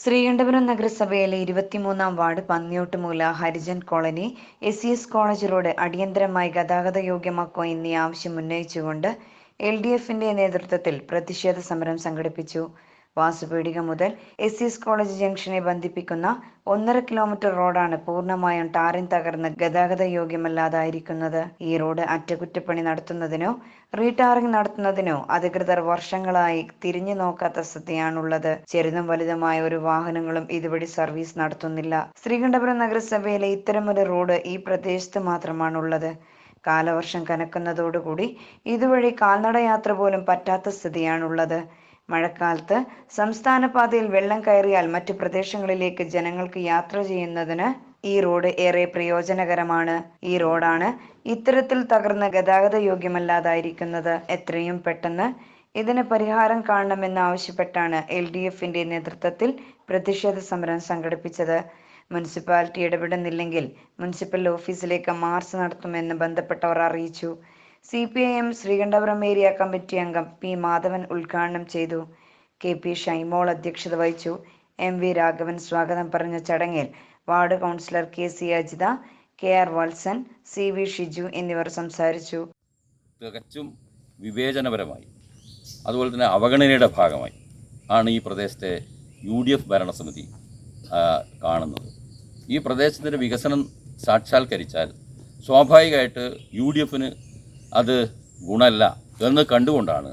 ശ്രീകണ്ഠപുരം നഗരസഭയിലെ ഇരുപത്തിമൂന്നാം ward Panniyottumoola Harijan colony S C S college road അടിയന്തരമായി ഗതാഗത യോഗ്യമാക്കുക എന്നീ ആവശ്യം ഉന്നയിച്ചുകൊണ്ട് എൽ ഡി എഫിന്റെ നേതൃത്വത്തിൽ പ്രതിഷേധ സമരം സംഘടിപ്പിച്ചു. വാസുപീടിക മുതൽ എസ് കോളേജ് ജംഗ്ഷനെ ബന്ധിപ്പിക്കുന്ന ഒന്നര കിലോമീറ്റർ റോഡാണ് പൂർണമായും ടാറിൻ തകർന്ന് ഗതാഗത യോഗ്യമല്ലാതായിരിക്കുന്നത്. ഈ റോഡ് അറ്റകുറ്റപ്പണി നടത്തുന്നതിനോ റീടാറിംഗ് നടത്തുന്നതിനോ അധികൃതർ വർഷങ്ങളായി തിരിഞ്ഞു നോക്കാത്ത സ്ഥിതിയാണുള്ളത്. ചെറുതും വലുതുമായ ഒരു വാഹനങ്ങളും ഇതുവഴി സർവീസ് നടത്തുന്നില്ല. ശ്രീകണ്ഠപുരം നഗരസഭയിലെ ഇത്തരമൊരു റോഡ് ഈ പ്രദേശത്ത് മാത്രമാണുള്ളത്. കാലവർഷം കനക്കുന്നതോടുകൂടി ഇതുവഴി കാൽനടയാത്ര പോലും പറ്റാത്ത സ്ഥിതിയാണുള്ളത്. മഴക്കാലത്ത് സംസ്ഥാന പാതയിൽ വെള്ളം കയറിയാൽ മറ്റു പ്രദേശങ്ങളിലേക്ക് ജനങ്ങൾക്ക് യാത്ര ചെയ്യുന്നതിന് ഈ റോഡ് ഏറെ പ്രയോജനകരമാണ്. ഈ റോഡാണ് ഇത്തരത്തിൽ തകർന്ന് ഗതാഗത യോഗ്യമല്ലാതായിരിക്കുന്നത്. എത്രയും പെട്ടെന്ന് ഇതിന് പരിഹാരം കാണണമെന്നാവശ്യപ്പെട്ടാണ് എൽ ഡി എഫിന്റെ നേതൃത്വത്തിൽ പ്രതിഷേധ സമരം സംഘടിപ്പിച്ചത്. മുനിസിപ്പാലിറ്റി ഇടപെടുന്നില്ലെങ്കിൽ മുനിസിപ്പൽ ഓഫീസിലേക്ക് മാർച്ച് നടത്തുമെന്ന് ബന്ധപ്പെട്ടവർ അറിയിച്ചു. C P I M Sreekandapuram area committee അംഗം പി മാധവൻ ഉദ്ഘാടനം ചെയ്തു. കെ പി ഷൈമോൾ അധ്യക്ഷത വഹിച്ചു. എം വി രാഘവൻ സ്വാഗതം പറഞ്ഞ ചടങ്ങിൽ ward councillor K C Ajitha K R Valsan C V Shiju എന്നിവർ സംസാരിച്ചു. തികച്ചും വിവേചനപരമായി അതുപോലെ തന്നെ അവഗണനയുടെ ഭാഗമായി ആണ് ഈ പ്രദേശത്തെ യു ഡി എഫ് ഭരണസമിതി കാണുന്നത്. ഈ പ്രദേശത്തിന്റെ വികസനം സാക്ഷാത്കരിച്ചാൽ സ്വാഭാവികമായിട്ട് യു ഡി എഫിന് അത് ഗുണമല്ല എന്ന് കണ്ടുകൊണ്ടാണ്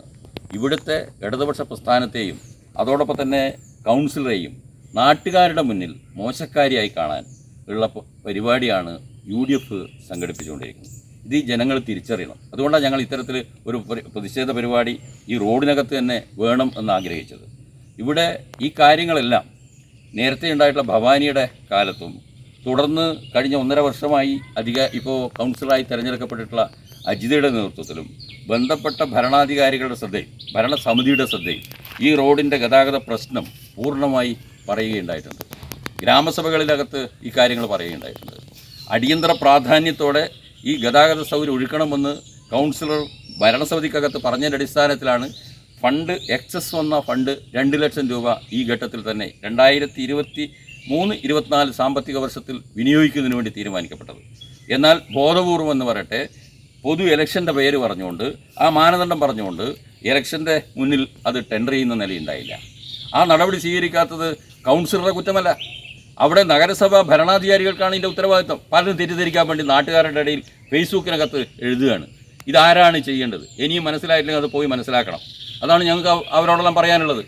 ഇവിടുത്തെ ഇടതുപക്ഷ പ്രസ്ഥാനത്തെയും അതോടൊപ്പം തന്നെ കൗൺസിലറെയും നാട്ടുകാരുടെ മുന്നിൽ മോശക്കാരിയായി കാണാൻ ഉള്ള പരിപാടിയാണ് യു ഡി എഫ് സംഘടിപ്പിച്ചുകൊണ്ടിരിക്കുന്നത്. ഇത് ഈ ജനങ്ങൾ തിരിച്ചറിയണം. അതുകൊണ്ടാണ് ഞങ്ങൾ ഇത്തരത്തിൽ ഒരു പ്രതിഷേധ പരിപാടി ഈ റോഡിനകത്ത് തന്നെ വേണം എന്ന് ആഗ്രഹിച്ചത്. ഇവിടെ ഈ കാര്യങ്ങളെല്ലാം നേരത്തെ ഉണ്ടായിട്ടുള്ള ഭവാനിയുടെ കാലത്തും തുടർന്ന് കഴിഞ്ഞ ഒന്നര വർഷമായി അധിക ഇപ്പോൾ കൗൺസിലറായി തിരഞ്ഞെടുക്കപ്പെട്ടിട്ടുള്ള അജിതയുടെ നേതൃത്വത്തിലും ബന്ധപ്പെട്ട ഭരണാധികാരികളുടെ ശ്രദ്ധയും ഭരണസമിതിയുടെ ശ്രദ്ധയും ഈ റോഡിന്റെ ഗതാഗത പ്രശ്നം പൂർണമായി പറയുകയുണ്ടായിട്ടുണ്ട്. ഗ്രാമസഭകളിലകത്ത് ഈ കാര്യങ്ങൾ പറയുകയുണ്ടായിട്ടുണ്ട്. അടിയന്തര പ്രാധാന്യത്തോടെ ഈ ഗതാഗത സൗകര്യം ഒഴുക്കണമെന്ന് കൗൺസിലർ ഭരണസമിതിക്കകത്ത് പറഞ്ഞതിന്റെ അടിസ്ഥാനത്തിലാണ് ഫണ്ട് എക്സസ് വന്ന ഫണ്ട് രണ്ട് ലക്ഷം രൂപ ഈ ഘട്ടത്തിൽ തന്നെ രണ്ടായിരത്തി മൂന്ന് ഇരുപത്തിനാല് സാമ്പത്തിക വർഷത്തിൽ വിനിയോഗിക്കുന്നതിന് വേണ്ടി തീരുമാനിക്കപ്പെട്ടത്. എന്നാൽ ബോധപൂർവം എന്ന് പറയട്ടെ പൊതു ഇലക്ഷന്റെ പേര് പറഞ്ഞുകൊണ്ട് ആ മാനദണ്ഡം പറഞ്ഞുകൊണ്ട് ഇലക്ഷന്റെ മുന്നിൽ അത് ടെൻഡർ ചെയ്യുന്ന നിലയുണ്ടായില്ല. ആ നടപടി സ്വീകരിക്കാത്തത് കൗൺസിലറുടെ കുറ്റമല്ല. അവിടെ നഗരസഭാ ഭരണാധികാരികൾക്കാണ് ഇതിന്റെ ഉത്തരവാദിത്വം. പലരും തെറ്റിദ്ധരിക്കാൻ വേണ്ടി നാട്ടുകാരുടെ ഇടയിൽ ഫേസ്ബുക്കിനകത്ത് എഴുതുകയാണ്. ഇതാരാണ് ചെയ്യേണ്ടത്? ഇനിയും മനസ്സിലായില്ലെങ്കിൽ അത് പോയി മനസ്സിലാക്കണം. അതാണ് ഞങ്ങൾക്ക് അവ- അവരോടെല്ലാം പറയാനുള്ളത്.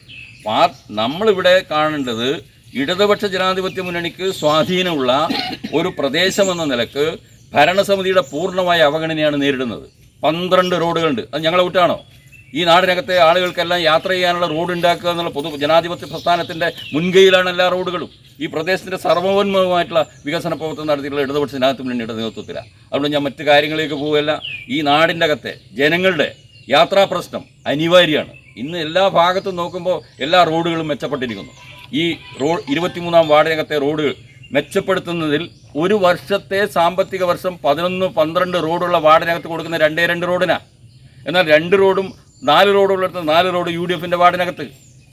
നമ്മളിവിടെ കാണേണ്ടത് ഇടതുപക്ഷ ജനാധിപത്യ മുന്നണിക്ക് സ്വാധീനമുള്ള ഒരു പ്രദേശമെന്ന നിലയ്ക്ക് ഭരണസമിതിയുടെ പൂർണമായ അവഗണനയാണ് നേരിടുന്നത്. പന്ത്രണ്ട് റോഡുകളുണ്ട്. അത് ഞങ്ങളെ വിട്ടാണോ ഈ നാടിനകത്തെ ആളുകൾക്കെല്ലാം യാത്ര ചെയ്യാനുള്ള റോഡ് ഉണ്ടാക്കുക എന്നുള്ള പൊതു ജനാധിപത്യ പ്രസ്ഥാനത്തിന്റെ മുൻകൈയിലാണ് എല്ലാ റോഡുകളും. ഈ പ്രദേശത്തിന്റെ സർവോന്മുഖമായിട്ടുള്ള വികസന പ്രവർത്തനം നടത്തിയിട്ടുള്ള ഇടതുപക്ഷ ജനാധിപത്യ മുന്നണിയുടെ നേതൃത്വത്തിലാണ് അതുകൊണ്ട് ഞാൻ മറ്റു കാര്യങ്ങളിലേക്ക് പോവുകയല്ല. ഈ നാടിന്റെ അകത്തെ ജനങ്ങളുടെ യാത്രാ പ്രശ്നം അനിവാര്യമാണ്. ഇന്ന് എല്ലാ ഭാഗത്തും നോക്കുമ്പോൾ എല്ലാ റോഡുകളും മെച്ചപ്പെട്ടിരിക്കുന്നു. ഈ റോഡ് ഇരുപത്തിമൂന്നാം വാർഡിനകത്തെ റോഡ് മെച്ചപ്പെടുത്തുന്നതിൽ ഒരു വർഷത്തെ സാമ്പത്തിക വർഷം പതിനൊന്ന് പന്ത്രണ്ട് റോഡുള്ള വാർഡിനകത്ത് കൊടുക്കുന്ന രണ്ടേ രണ്ട് റോഡിനാണ് എന്നാൽ രണ്ട് റോഡും നാല് റോഡുള്ളിടത്ത് നാല് റോഡ് യു ഡി എഫിന്റെ വാർഡിനകത്ത്.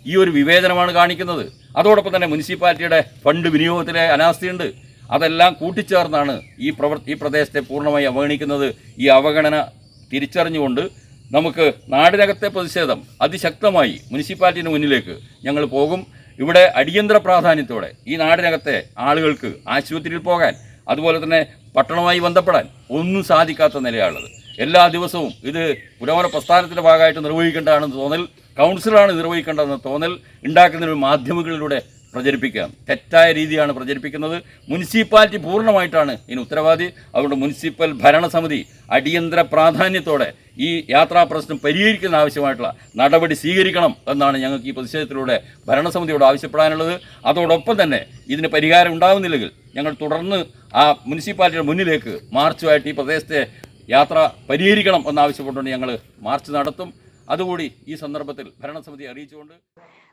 ഈ ഒരു വിവേചനമാണ് കാണിക്കുന്നത്. അതോടൊപ്പം തന്നെ മുനിസിപ്പാലിറ്റിയുടെ ഫണ്ട് വിനിയോഗത്തിലെ അനാസ്ഥയുണ്ട്. അതെല്ലാം കൂട്ടിച്ചേർന്നാണ് ഈ പ്രവർ ഈ പ്രദേശത്തെ പൂർണമായി അവഗണിക്കുന്നത് ഈ അവഗണന തിരിച്ചറിഞ്ഞുകൊണ്ട് നമുക്ക് നാടിനകത്തെ പ്രതിഷേധം അതിശക്തമായി മുനിസിപ്പാലിറ്റിന് മുന്നിലേക്ക് ഞങ്ങൾ പോകും. ഇവിടെ അടിയന്തര പ്രാധാന്യത്തോടെ ഈ നാടിനകത്തെ ആളുകൾക്ക് ആശുപത്രിയിൽ പോകാൻ അതുപോലെ തന്നെ പട്ടണവുമായി ബന്ധപ്പെടാൻ ഒന്നും സാധിക്കാത്ത നിലയാണുള്ളത്. എല്ലാ ദിവസവും ഇത് പുരോഗമന പ്രസ്ഥാനത്തിന്റെ ഭാഗമായിട്ട് നിർവഹിക്കേണ്ടതാണെന്ന് തോന്നൽ കൗൺസിലറാണ് നിർവഹിക്കേണ്ടതെന്ന് തോന്നൽ ഉണ്ടാക്കുന്നതിന് മാധ്യമങ്ങളിലൂടെ പ്രചരിപ്പിക്കാം. തെറ്റായ രീതിയാണ് പ്രചരിപ്പിക്കുന്നത്. മുനിസിപ്പാലിറ്റി പൂർണമായിട്ടാണ് ഇതിന് ഉത്തരവാദി. അതുകൊണ്ട് മുനിസിപ്പൽ ഭരണസമിതി അടിയന്തര പ്രാധാന്യത്തോടെ ഈ യാത്രാ പ്രശ്നം പരിഹരിക്കുന്ന ആവശ്യമായിട്ടുള്ള നടപടി സ്വീകരിക്കണം എന്നാണ് ഞങ്ങൾക്ക് ഈ പ്രതിഷേധത്തിലൂടെ ഭരണസമിതിയോട് ആവശ്യപ്പെടാനുള്ളത്. അതോടൊപ്പം തന്നെ ഇതിന് പരിഹാരം ഉണ്ടാകുന്നില്ലെങ്കിൽ ഞങ്ങൾ തുടർന്ന് ആ മുനിസിപ്പാലിറ്റിയുടെ മുന്നിലേക്ക് മാർച്ചുമായിട്ട് ഈ പ്രദേശത്തെ യാത്ര പരിഹരിക്കണം എന്നാവശ്യപ്പെട്ടുകൊണ്ട് ഞങ്ങൾ മാർച്ച് നടത്തും. അതുകൂടി ഈ സന്ദർഭത്തിൽ ഭരണസമിതി അറിയിച്ചുകൊണ്ട്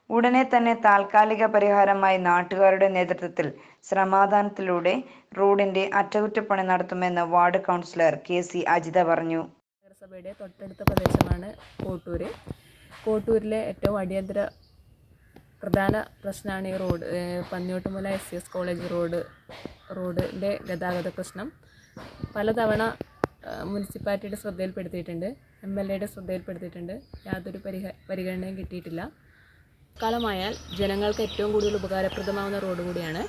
ഉടനെ തന്നെ താൽക്കാലിക പരിഹാരമായി നാട്ടുകാരുടെ നേതൃത്വത്തിൽ ശ്രമാധാനത്തിലൂടെ റോഡിന്റെ അറ്റകുറ്റപ്പണി നടത്തുമെന്ന് ward councillor K C Ajitha പറഞ്ഞു. നഗരസഭയുടെ തൊട്ടടുത്ത പ്രദേശമാണ് കോട്ടൂർ കോട്ടൂരിലെ ഏറ്റവും അടിയന്തര പ്രധാന പ്രശ്നമാണ് ഈ road Panniyottumala S C S college road റോഡിന്റെ ഗതാഗത പ്രശ്നം. പലതവണ മുനിസിപ്പാലിറ്റിയുടെ ശ്രദ്ധയിൽപ്പെടുത്തിയിട്ടുണ്ട് എം എൽ എയുടെ ശ്രദ്ധയിൽപ്പെടുത്തിയിട്ടുണ്ട്. യാതൊരു പരിഹ പരിഗണനയും കിട്ടിയിട്ടില്ല. മഴക്കാലമായാൽ ജനങ്ങൾക്ക് ഏറ്റവും കൂടുതൽ ഉപകാരപ്രദമാവുന്ന റോഡ് കൂടിയാണ്.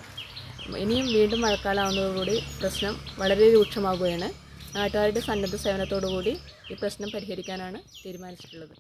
ഇനിയും വീണ്ടും മഴക്കാലമാവുന്നതോടുകൂടി പ്രശ്നം വളരെ രൂക്ഷമാകുകയാണ് നാട്ടുകാരുടെ സന്നദ്ധ സേവനത്തോടുകൂടി ഈ പ്രശ്നം പരിഹരിക്കാനാണ് തീരുമാനിച്ചിട്ടുള്ളത്.